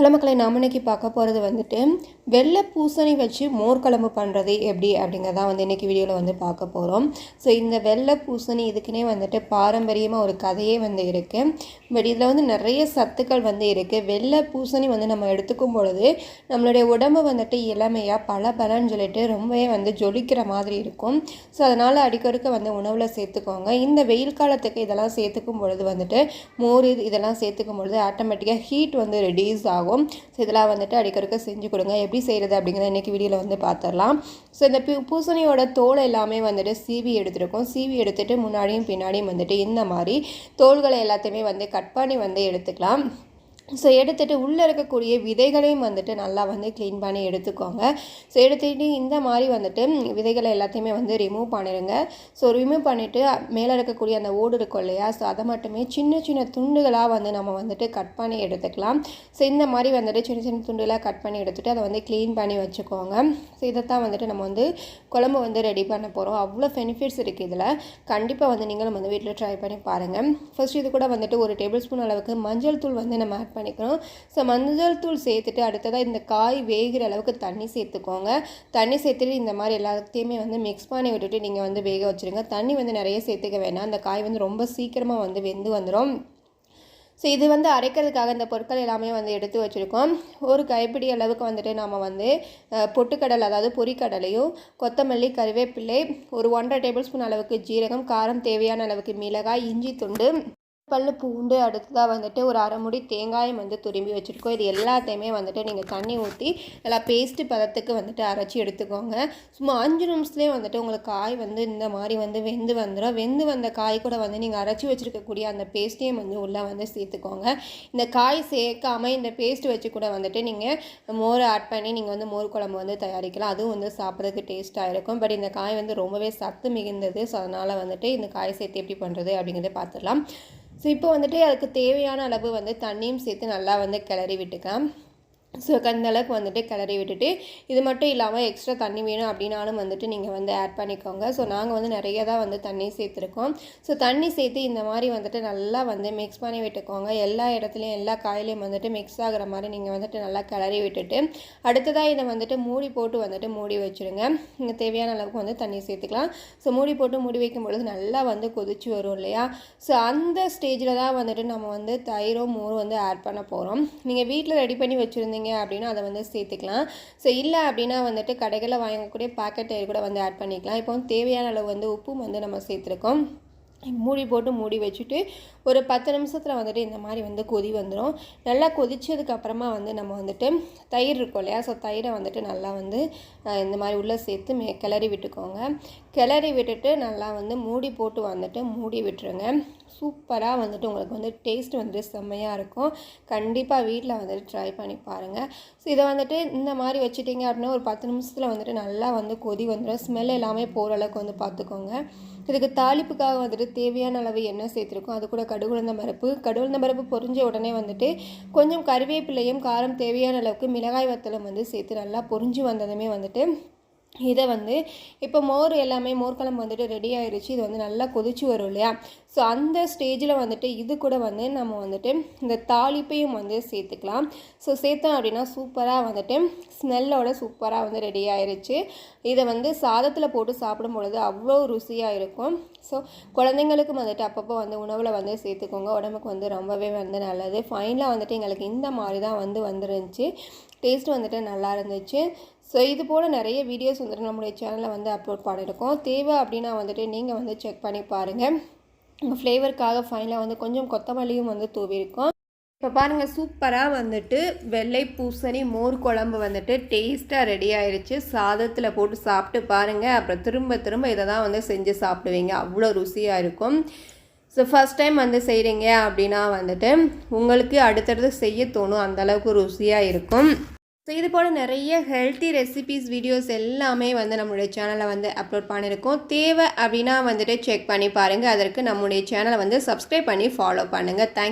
Hello மக்களை நாம் இன்றைக்கி பார்க்க போகிறது வந்துட்டு வெள்ளை பூசணி வச்சு மோர் குழம்பு பண்ணுறது எப்படி அப்படிங்கிறதான் வந்து இன்றைக்கி வீடியோவில் வந்து பார்க்க போகிறோம் ஸோ இந்த வெள்ளை பூசணி இதுக்குன்னே வந்துட்டு பாரம்பரியமாக ஒரு கதையே வந்து இருக்குது பட் இதில் வந்து நிறைய சத்துக்கள் வந்து இருக்குது வெள்ளை பூசணி வந்து நம்ம எடுத்துக்கும் பொழுது நம்மளுடைய உடம்பு வந்துட்டு இளமையாக பல பலன்னு சொல்லிட்டு ரொம்பவே வந்து ஜொலிக்கிற மாதிரி இருக்கும். ஸோ அதனால் அடிக்கடிக்க வந்து உணவில் சேர்த்துக்கோங்க. இந்த வெயில் காலத்துக்கு இதெல்லாம் சேர்த்துக்கும் பொழுது வந்துட்டு மோர் இது இதெல்லாம் சேர்த்துக்கும் பொழுது ஆட்டோமேட்டிக்காக ஹீட் வந்து ரெடியூஸ் ஆகும். ஸோ இதெல்லாம் வந்துட்டு அடிக்கடிக்க செஞ்சு கொடுங்க. எப்படி செய்கிறது அப்படிங்கிறத இன்றைக்கி வீடியோவில் வந்து பார்த்துடலாம் ஸோ இந்த பூ பூசணியோட தோல் எல்லாமே வந்துட்டு சீவி எடுத்துருக்கோம். சீவி எடுத்துகிட்டு முன்னாடியும் பின்னாடியும் வந்துட்டு இந்த மாதிரி தோள்களை எல்லாத்தையுமே வந்து கட் பண்ணி வந்து எடுத்துக்கலாம். ஸோ எடுத்துகிட்டு உள்ளே இருக்கக்கூடிய விதைகளையும் வந்துட்டு நல்லா வந்து க்ளீன் பண்ணி எடுத்துக்கோங்க. ஸோ எடுத்துகிட்டு இந்த மாதிரி வந்துட்டு விதைகளை எல்லாத்தையுமே வந்து ரிமூவ் பண்ணிடுங்க ஸோ ரிமூவ் பண்ணிவிட்டு மேலே இருக்கக்கூடிய அந்த ஓடு இருக்கும் இல்லையா? ஸோ அதை மட்டுமே சின்ன சின்ன துண்டுகளாக வந்து நம்ம வந்துட்டு கட் பண்ணி எடுத்துக்கலாம். ஸோ இந்த மாதிரி வந்துட்டு சின்ன சின்ன துண்டுகளாக கட் பண்ணி எடுத்துகிட்டு அதை வந்து க்ளீன் பண்ணி வச்சுக்கோங்க. ஸோ இதைத்தான் வந்துட்டு நம்ம வந்து குழம்பு வந்து ரெடி பண்ண போகிறோம் அவ்வளோ பெனிஃபிட்ஸ் இருக்குது இதில். கண்டிப்பாக வந்து நீங்களும் வந்து வீட்டில் ட்ரை பண்ணி பாருங்கள் ஃபர்ஸ்ட் இது கூட வந்துட்டு ஒரு டேபிள் ஸ்பூன் அளவுக்கு மஞ்சள் தூள் வந்து நம்ம ஆட் பண்ணிக்கணும். ஸோ மஞ்சள் தூள் சேர்த்துட்டு அடுத்ததாக இந்த காய் வேகிற அளவுக்கு தண்ணி சேர்த்துக்கோங்க. தண்ணி சேர்த்துட்டு இந்த மாதிரி எல்லாத்தையுமே வந்து மிக்ஸ் பண்ணி விட்டுட்டு நீங்கள் வந்து வேக வச்சுருங்க. தண்ணி வந்து நிறைய சேர்த்துக்க வேணாம். அந்த காய் வந்து ரொம்ப சீக்கிரமாக வந்து வெந்து வந்துடும் ஸோ இது வந்து அரைக்கிறதுக்காக இந்த பொருட்கள் எல்லாமே வந்து எடுத்து வச்சுருக்கோம். ஒரு கைப்பிடி அளவுக்கு வந்துட்டு நாம் வந்து பொட்டுக்கடலை அதாவது பொரிக்கடலையும் கொத்தமல்லி கருவேப்பிள்ளை ஒரு ஒன்றரை டேபிள் ஸ்பூன் அளவுக்கு ஜீரகம் காரம் தேவையான அளவுக்கு மிளகாய் இஞ்சி துண்டு பல்லு பூண்டு அடுத்ததாக வந்துட்டு ஒரு அரை முடி தேங்காயம் வந்து துரும்பி வச்சுருக்கோம். இது எல்லாத்தையுமே வந்துட்டு நீங்கள் தண்ணி ஊற்றி நல்லா பேஸ்ட்டு பதத்துக்கு வந்துட்டு அரைச்சி எடுத்துக்கோங்க. சும்மா அஞ்சு நிமிஷத்துலேயே வந்துட்டு உங்களுக்கு காய் வந்து இந்த மாதிரி வந்து வெந்து வந்துடும் வெந்து வந்த காய் கூட வந்து நீங்கள் அரைச்சி வச்சுருக்கக்கூடிய அந்த பேஸ்ட்டையும் வந்து உள்ளே வந்து சேர்த்துக்கோங்க. இந்த காய் சேர்க்காமல் இந்த பேஸ்ட் வச்சு கூட வந்துட்டு நீங்கள் மோரை ஆட் பண்ணி நீங்கள் வந்து மோர் குழம்பு வந்து தயாரிக்கலாம். அதுவும் வந்து சாப்பிட்றதுக்கு டேஸ்ட்டாக இருக்கும். பட் இந்த காய் வந்து ரொம்பவே சத்து மிகுந்தது. ஸோ அதனால் வந்துட்டு இந்த காய் சேர்த்து எப்படி பண்ணுறது அப்படிங்கிறத பார்த்துடலாம் ஸோ இப்போ வந்துட்டு அதுக்கு தேவையான அளவு வந்து தண்ணியும் சேர்த்து நல்லா வந்து கிளறி விட்டுக்கலாம். ஸோ அந்த அளவுக்கு வந்துட்டு கிளறி விட்டுட்டு இது மட்டும் இல்லாமல் எக்ஸ்ட்ரா தண்ணி வேணும் அப்படின்னாலும் வந்துட்டு நீங்கள் வந்து ஆட் பண்ணிக்கோங்க. ஸோ நாங்கள் வந்து நிறைய தான் வந்து தண்ணி சேர்த்துருக்கோம். ஸோ தண்ணி சேர்த்து இந்த மாதிரி வந்துட்டு நல்லா வந்து மிக்ஸ் பண்ணி விட்டுக்கோங்க. எல்லா இடத்துலையும் எல்லா காயிலையும் வந்துட்டு மிக்ஸ் ஆகிற மாதிரி நீங்கள் வந்துட்டு நல்லா கிளறி விட்டுட்டு அடுத்ததாக இதை வந்துட்டு மூடி போட்டு வந்துட்டு மூடி வச்சுருங்க. இங்கே தேவையான அளவுக்கு வந்து தண்ணி சேர்த்துக்கலாம். ஸோ மூடி போட்டு மூடி வைக்கும் பொழுது நல்லா வந்து கொதிச்சு வரும் இல்லையா? ஸோ அந்த ஸ்டேஜில் தான் வந்துட்டு நம்ம வந்து தயிரோ மோரும் வந்து ஆட் பண்ண போகிறோம் நீங்கள் வீட்டில் ரெடி பண்ணி வச்சுருந்தீங்க வச்சுருந்தீங்க அப்படின்னா அதை வந்து சேர்த்துக்கலாம். ஸோ இல்லை அப்படின்னா வந்துட்டு கடைகளில் வாங்கக்கூடிய பாக்கெட் கூட வந்து ஆட் பண்ணிக்கலாம். இப்போ வந்து தேவையான அளவு வந்து உப்பும் வந்து நம்ம சேர்த்துருக்கோம். மூடி போட்டு மூடி வச்சுட்டு ஒரு பத்து நிமிஷத்தில் வந்துட்டு இந்த மாதிரி வந்து கொதி வந்துடும் நல்லா கொதிச்சதுக்கப்புறமா வந்து நம்ம வந்துட்டு தயிர் இருக்கும் இல்லையா? ஸோ தயிரை வந்துட்டு நல்லா வந்து இந்த மாதிரி உள்ளே சேர்த்து மே கிளறி விட்டுக்கோங்க. கிளறி விட்டுட்டு நல்லா வந்து மூடி போட்டு வந்துட்டு மூடி விட்டுருங்க. சூப்பராக வந்துட்டு உங்களுக்கு வந்து டேஸ்ட் வந்துட்டு செம்மையாக இருக்கும். கண்டிப்பாக வீட்டில் வந்துட்டு ட்ரை பண்ணி பாருங்கள் ஸோ இதை வந்துட்டு இந்த மாதிரி வச்சுட்டிங்க அப்படின்னா ஒரு பத்து நிமிஷத்தில் வந்துட்டு நல்லா வந்து கொதி வந்துடும் ஸ்மெல் எல்லாமே போகிற அளவுக்கு வந்து பார்த்துக்கோங்க. இதுக்கு தாளிப்புக்காக வந்துட்டு தேவையான அளவு எண்ணெய் சேர்த்துருக்கோம். அது கூட கடுகுழந்த பருப்பு. கடுகுழந்த பருப்பு பொரிஞ்ச உடனே வந்துட்டு கொஞ்சம் கருவேப்பிலையும் காரம் தேவையான அளவுக்கு மிளகாய் வத்தலும் வந்து சேர்த்து நல்லா பொரிஞ்சு வந்ததுமே வந்துட்டு இதை வந்து இப்போ மோர் எல்லாமே மோர் குழம்பு வந்துட்டு ரெடி ஆயிடுச்சு இது வந்து நல்லா கொதிச்சு வரும் இல்லையா? ஸோ அந்த ஸ்டேஜில் வந்துட்டு இது கூட வந்து நம்ம வந்துட்டு இந்த தாளிப்பையும் வந்து சேர்த்துக்கலாம். ஸோ சேர்த்தோம் அப்படின்னா சூப்பராக வந்துட்டு ஸ்மெல்லோட சூப்பராக வந்து ரெடி ஆயிடுச்சு இதை வந்து சாதத்தில் போட்டு சாப்பிடும் பொழுது அவ்வளோ ருசியாக இருக்கும். ஸோ குழந்தைங்களுக்கும் வந்துட்டு அப்பப்போ வந்து உணவில் வந்து சேர்த்துக்கோங்க. உடம்புக்கு வந்து ரொம்பவே வந்து நல்லது. ஃபைனலாக வந்துட்டு எங்களுக்கு இந்த மாதிரி தான் வந்து வந்துருந்துச்சு. டேஸ்ட் வந்துட்டு நல்லா இருந்துச்சு. ஸோ இது போல் நிறைய வீடியோஸ் வந்துட்டு நம்மளுடைய சேனலில் வந்து அப்லோட் பண்ணியிருக்கோம். தேவை அப்படின்னா வந்துட்டு நீங்கள் வந்து செக் பண்ணி பாருங்கள் உங்கள் ஃப்ளேவருக்காக ஃபைனலாக வந்து கொஞ்சம் கொத்தமல்லியும் வந்து தூவிருக்கோம் இப்போ பாருங்கள் சூப்பராக வந்துட்டு வெள்ளை பூசணி மோர் குழம்பு வந்துட்டு டேஸ்ட்டாக ரெடி ஆயிடுச்சு சாதத்தில் போட்டு சாப்பிட்டு பாருங்கள் அப்புறம் திரும்ப திரும்ப இதை தான் வந்து செஞ்சு சாப்பிடுவீங்க. அவ்வளோ ருசியாக இருக்கும். ஸோ ஃபஸ்ட் டைம் வந்து செய்கிறீங்க அப்படின்னா வந்துட்டு உங்களுக்கு அடுத்தடுத்து செய்ய தோணும். அந்தளவுக்கு ருசியாக இருக்கும். ஸோ இது போல் நிறைய ஹெல்த்தி ரெசிபீஸ் வீடியோஸ் எல்லாமே வந்து நம்மளுடைய சேனலில் வந்து அப்லோட் பண்ணியிருக்கோம் தேவை அப்படின்னா வந்துட்டு செக் பண்ணி பாருங்கள் அதற்கு நம்முடைய சேனலை வந்து சப்ஸ்கிரைப் பண்ணி ஃபாலோ பண்ணுங்கள் தேங்க்